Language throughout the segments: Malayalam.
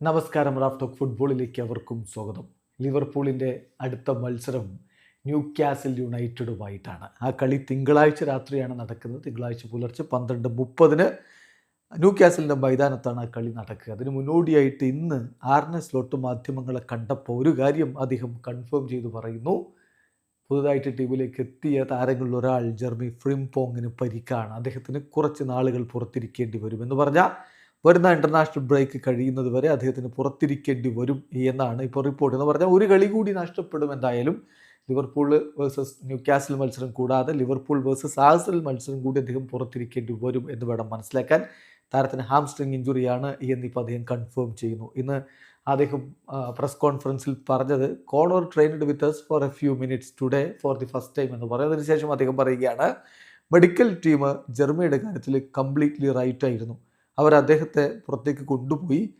നമസ്കാരം റാഫ് ടോക്ക് ഫുട്ബോളിലേക്ക് അവർക്കും സ്വാഗതം. ലിവർപൂളിന്റെ അടുത്ത മത്സരം ന്യൂ ക്യാസിൽ യുണൈറ്റഡുമായിട്ടാണ്. ആ കളി തിങ്കളാഴ്ച രാത്രിയാണ് നടക്കുന്നത്. തിങ്കളാഴ്ച പുലർച്ചെ പന്ത്രണ്ട് മുപ്പതിന് ന്യൂ ക്യാസിലിന്റെ മൈതാനത്താണ് ആ കളി നടക്കുക. അതിന് മുന്നോടിയായിട്ട് ഇന്ന് ആറിനെ സ്ലോട്ട് മാധ്യമങ്ങളെ കണ്ടപ്പോൾ ഒരു കാര്യം അദ്ദേഹം കൺഫേം ചെയ്തു പറയുന്നു. പുതുതായിട്ട് ടീമിലേക്ക് എത്തിയ താരങ്ങളിൽ ഒരാൾ ജെർമി ഫ്രിംപോങ്ങിന് പരിക്കാണ്. അദ്ദേഹത്തിന് കുറച്ച് നാളുകൾ പുറത്തിരിക്കേണ്ടി വരുമെന്ന് പറഞ്ഞാൽ വരുന്ന ഇന്റർനാഷണൽ ബ്രേക്ക് കഴിയുന്നത് വരെ അദ്ദേഹത്തിന് പുറത്തിരിക്കേണ്ടി വരും എന്നാണ് ഇപ്പോൾ റിപ്പോർട്ട് എന്ന് പറഞ്ഞാൽ ഒരു കളി കൂടി നഷ്ടപ്പെടും എന്തായാലും ലിവർപൂൾ വേഴ്സസ് ന്യൂ കാസിൽ മത്സരം കൂടാതെ ലിവർപൂൾ വേഴ്സസ് ആസിൽ മത്സരം കൂടി അദ്ദേഹം പുറത്തിരിക്കേണ്ടി വരും എന്ന് വേണം മനസ്സിലാക്കാൻ. താരത്തിന് ഹാംസ്ട്രിങ് ഇഞ്ചുറിയാണ് എന്നിപ്പോൾ അദ്ദേഹം കൺഫേം ചെയ്യുന്നു. ഇന്ന് അദ്ദേഹം പ്രസ് കോൺഫറൻസിൽ പറഞ്ഞത് Conor trained with us for a few minutes today for the first time എന്ന് പറയുന്നതിന് ശേഷം അദ്ദേഹം പറയുകയാണ് മെഡിക്കൽ ടീം ജർമ്മനിയുടെ കാര്യത്തിൽ കംപ്ലീറ്റ്ലി റൈറ്റ് ആയിരുന്നു. അവർ അദ്ദേഹത്തെ പുറത്തേക്ക് കൊണ്ടുപോയി.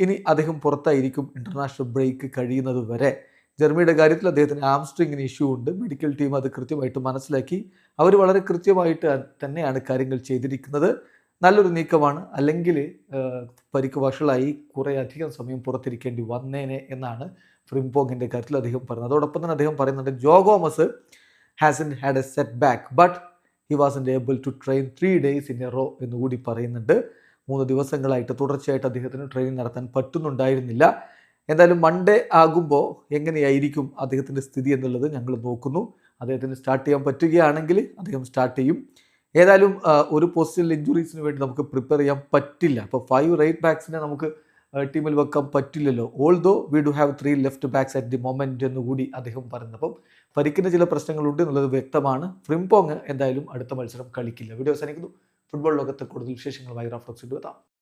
ഇനി അദ്ദേഹം പുറത്തായിരിക്കും ഇന്റർനാഷണൽ ബ്രേക്ക് കഴിയുന്നത് വരെ. ജർമ്മനിയുടെ കാര്യത്തിൽ അദ്ദേഹത്തിന് ആംസ്ട്രിങ്ങിന് ഇഷ്യൂ ഉണ്ട്. മെഡിക്കൽ ടീം അത് കൃത്യമായിട്ട് മനസ്സിലാക്കി. അവർ വളരെ കൃത്യമായിട്ട് തന്നെയാണ് കാര്യങ്ങൾ ചെയ്തിരിക്കുന്നത്. നല്ലൊരു നീക്കമാണ്. അല്ലെങ്കിൽ പരിക്ക് വഷളായി കുറേ അധികം സമയം പുറത്തിരിക്കേണ്ടി വന്നേനെ എന്നാണ് ഫ്രിംപോങ്ങിന്റെ കാര്യത്തിൽ അദ്ദേഹം പറയുന്നത് അതോടൊപ്പം തന്നെ അദ്ദേഹം പറയുന്നുണ്ട് Joe Gomez has had a setback but he wasn't able to train three days in a row എന്നുകൂടി പറയുന്നുണ്ട്. മൂന്ന് ദിവസങ്ങളായിട്ട് തുടർച്ചയായിട്ട് അദ്ദേഹത്തിന് ട്രെയിനിങ് നടത്താൻ പറ്റുന്നുണ്ടായിരുന്നില്ല. എന്തായാലും മൺഡേ ആകുമ്പോൾ എങ്ങനെയായിരിക്കും അദ്ദേഹത്തിന്റെ സ്ഥിതി എന്നുള്ളത് ഞങ്ങൾ നോക്കുന്നു. അദ്ദേഹത്തിന് സ്റ്റാർട്ട് ചെയ്യാൻ പറ്റുകയാണെങ്കിൽ അദ്ദേഹം സ്റ്റാർട്ട് ചെയ്യും. ഏതായാലും ഒരു പോസ്റ്റിൽ ഇഞ്ചുറീസിന് വേണ്ടി നമുക്ക് പ്രിപ്പയർ ചെയ്യാൻ പറ്റില്ല. അപ്പോൾ ഫൈവ് റൈറ്റ് ബാക്സിനെ നമുക്ക് ടീമിൽ വെക്കാൻ പറ്റില്ലല്ലോ. Although we do have three left backs at the moment എന്ന് കൂടി അദ്ദേഹം പറഞ്ഞപ്പം പരിക്കിന്റെ ചില പ്രശ്നങ്ങളുണ്ട് എന്നുള്ളത് വ്യക്തമാണ്. ഫ്രിംപോങ് എന്തായാലും അടുത്ത മത്സരം കളിക്കില്ല. വീഡിയോ അവസാനിക്കുന്നു. ഫുട്ബോൾ ലോകത്തെ കൂടുതൽ വിശേഷങ്ങളുമായി റാഫ്റ്റോക്സ് എത്താം.